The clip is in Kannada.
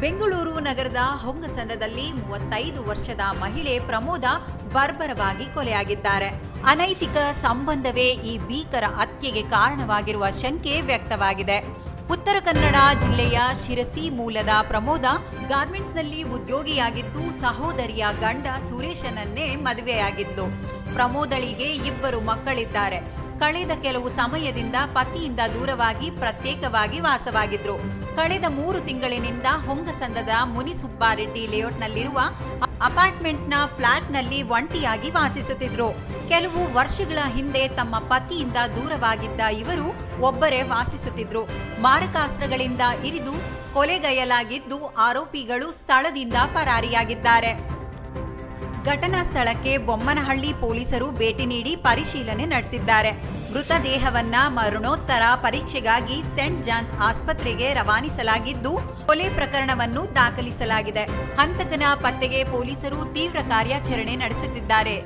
ಬೆಂಗಳೂರು ನಗರದ ಹೊಂಗಸಂದ್ರದಲ್ಲಿ ಮೂವತ್ತೈದು ವರ್ಷದ ಮಹಿಳೆ ಪ್ರಮೋದ ಬರ್ಬರವಾಗಿ ಕೊಲೆಯಾಗಿದ್ದಾರೆ. ಅನೈತಿಕ ಸಂಬಂಧವೇ ಈ ಭೀಕರ ಹತ್ಯೆಗೆ ಕಾರಣವಾಗಿರುವ ಶಂಕೆ ವ್ಯಕ್ತವಾಗಿದೆ. ಉತ್ತರ ಕನ್ನಡ ಜಿಲ್ಲೆಯ ಶಿರಸಿ ಮೂಲದ ಪ್ರಮೋದ ಗಾರ್ಮೆಂಟ್ಸ್ನಲ್ಲಿ ಉದ್ಯೋಗಿಯಾಗಿದ್ದು, ಸಹೋದರಿಯ ಗಂಡ ಸುರೇಶನನ್ನೇ ಮದುವೆಯಾಗಿದ್ಲು. ಪ್ರಮೋದಳಿಗೆ ಇಬ್ಬರು ಮಕ್ಕಳಿದ್ದಾರೆ. ಕಳೆದ ಕೆಲವು ಸಮಯದಿಂದ ಪತಿಯಿಂದ ದೂರವಾಗಿ ಪ್ರತ್ಯೇಕವಾಗಿ ವಾಸವಾಗಿದ್ರು. ಕಳೆದ ಮೂರು ತಿಂಗಳಿನಿಂದ ಹೊಂಗಸಂದದ ಮುನಿಸುಬ್ಬಾರೆಡ್ಡಿ ಲೇಔಟ್ನಲ್ಲಿರುವ ಅಪಾರ್ಟ್ಮೆಂಟ್ನ ಫ್ಲಾಟ್ನಲ್ಲಿ ಒಂಟಿಯಾಗಿ ವಾಸಿಸುತ್ತಿದ್ರು. ಕೆಲವು ವರ್ಷಗಳ ಹಿಂದೆ ತಮ್ಮ ಪತಿಯಿಂದ ದೂರವಾಗಿದ್ದ ಇವರು ಒಬ್ಬರೇ ವಾಸಿಸುತ್ತಿದ್ರು. ಮಾರಕಾಸ್ತ್ರಗಳಿಂದ ಇರಿದು ಕೊಲೆಗೈಯಲಾಗಿದ್ದು ಆರೋಪಿಗಳು ಸ್ಥಳದಿಂದ ಪರಾರಿಯಾಗಿದ್ದಾರೆ. ಘಟನಾ ಸ್ಥಳಕ್ಕೆ ಬೊಮ್ಮನಹಳ್ಳಿ ಪೊಲೀಸರು ಭೇಟಿ ನೀಡಿ ಪರಿಶೀಲನೆ ನಡೆಸಿದ್ದಾರೆ. ಮೃತದೇಹವನ್ನ ಮರಣೋತ್ತರ ಪರೀಕ್ಷೆಗಾಗಿ ಸೆಂಟ್ ಜಾನ್ಸ್ ಆಸ್ಪತ್ರೆಗೆ ರವಾನಿಸಲಾಗಿದ್ದು, ಕೊಲೆ ಪ್ರಕರಣವನ್ನು ದಾಖಲಿಸಲಾಗಿದೆ ಹಂತಕನ ಪತ್ತೆಗೆ ಪೊಲೀಸರು ತೀವ್ರ ಕಾರ್ಯಾಚರಣೆ ನಡೆಸುತ್ತಿದ್ದಾರೆ.